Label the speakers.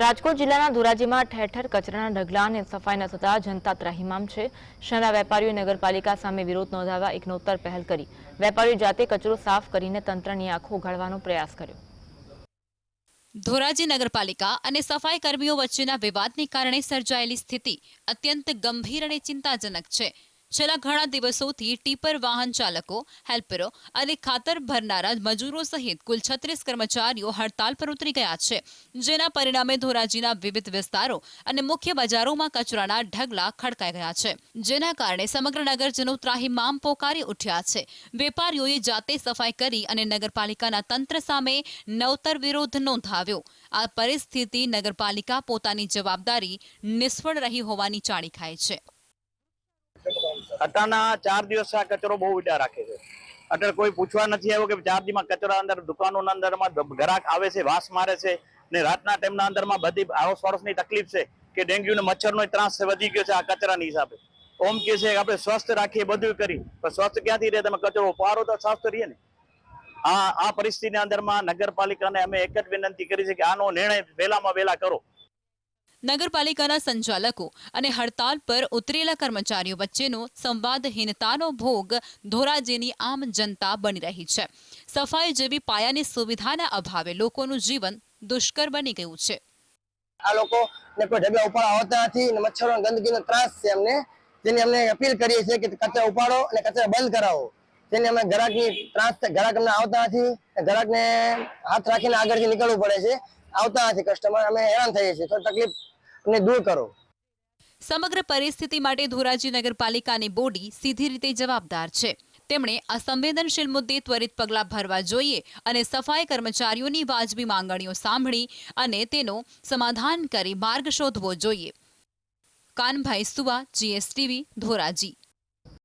Speaker 1: રાજકોટ જિલ્લાના ધોરાજીમાં ઠેર કચરાના ઢગલા અને સફાઈ ન થતા જનતા ત્રાહિમામ છે. શહેરના વેપારીઓએ નગરપાલિકા સામે વિરોધ નોંધાવવા એક નોતર પહેલ કરી. વેપારીઓ જાતે કચરો સાફ કરીને તંત્રની આંખો ઉઘાડવાનો પ્રયાસ કર્યો.
Speaker 2: ધોરાજી નગરપાલિકા અને સફાઈ કર્મીઓ વચ્ચેના વિવાદને કારણે સર્જાયેલી સ્થિતિ અત્યંત ગંભીર અને ચિંતાજનક છે. છેલ્લા ઘણા દિવસોથી ટીપર વાહન ચાલકો, હેલ્પરો અને ખાતર ભરનારા મજૂરો સહિત કુલ છત્રીસ કર્મચારીઓ હડતાલ પર ઉતરી ગયા છે, જેના પરિણામે ધોરાજીના વિવિધ વિસ્તારો અને મુખ્ય બજારોમાં કચરાના ઢગલા ખડકાઈ ગયા છે, જેના કારણે સમગ્ર નગરજનો ત્રાહિમામ પોકારી ઉઠ્યા છે. વેપારીઓએ જાતે સફાઈ કરી અને નગરપાલિકાના તંત્ર સામે નવતર વિરોધ નોંધાવ્યો. આ પરિસ્થિતિ નગરપાલિકા પોતાની જવાબદારી નિષ્ફળ રહી હોવાની ચાણી ખાય છે.
Speaker 3: અટાના ચાર દિવસ આ કચરો બહુ ઉડા રાખે છે. અત્યારે કોઈ પૂછવા નથી આવ્યો કે ચાર દિવસમાં કચરા અંદર, દુકાનોના અંદરમાં ગ્રાહક આવે છે, વાસ મારે છે ને રાતના ટાઈમના અંદરમાં બધી આરોસ પાડોશની તકલીફ છે કે ડેન્ગ્યુ ને મચ્છરનો ત્રાસ વધી ગયો છે આ કચરાની હિસાબે. ઓમ કે છે આપણે સ્વસ્થ રાખીએ બધું કરી, પણ સ્વસ્થ ક્યાંથી રહે? તમે કચરો પારો તો સ્વસ્થ રહીએ ને. આ આ પરિસ્થિતિના અંદરમાં નગરપાલિકાને અમે એક જ વિનંતી કરી છે કે આનો નિર્ણય વહેલામાં વહેલા કરો.
Speaker 2: નગરપાલિકાના સંચાલકો અને હડતાલ પર ઉતરેલા કર્મચારીઓ વચ્ચેનો સંવાદહીનતાનો ભોગ ધોરાજીની આમ જનતા બની રહી છે. સફાઈ જેવી પાયાની સુવિધાના અભાવે લોકોનું જીવન દુષ્કર બની ગયું છે.
Speaker 4: આ લોકો ને કોઈ ઢગલા ઉપાડવા આવતા નથી અને મચ્છરો ગંદકીનો ત્રાસ છે અમને જેની અમને અપીલ કરીએ છીએ કે કચરા ઉપાડો અને કચરા બંધ કરાવો. જેની અમે ગ્રાહકની ત્રાસ ગ્રાહક અમને આવતા નથી ગ્રાહકને હાથ રાખીને આગળથી નીકળવું પડે છે. આવતા નથી કસ્ટમર અમે હેરાન થઈએ છીએ. થોડી તકલીફ અમને દૂર કરો.
Speaker 2: સમગ્ર પરિસ્થિતિ માટે ધોરાજી નગરપાલિકાની બોડી સીધી રીતે જવાબદાર છે. તેમણે આ સંવેદનશીલ મુદ્દે ત્વરિત પગલાં ભરવા જોઈએ અને સફાઈ કર્મચારીઓની વાજબી માંગણીઓ સાંભળી અને તેનો સમાધાન કરી માર્ગ શોધવો જોઈએ. કાનભાઈ સુવા, જીએસટીવી, ધોરાજી.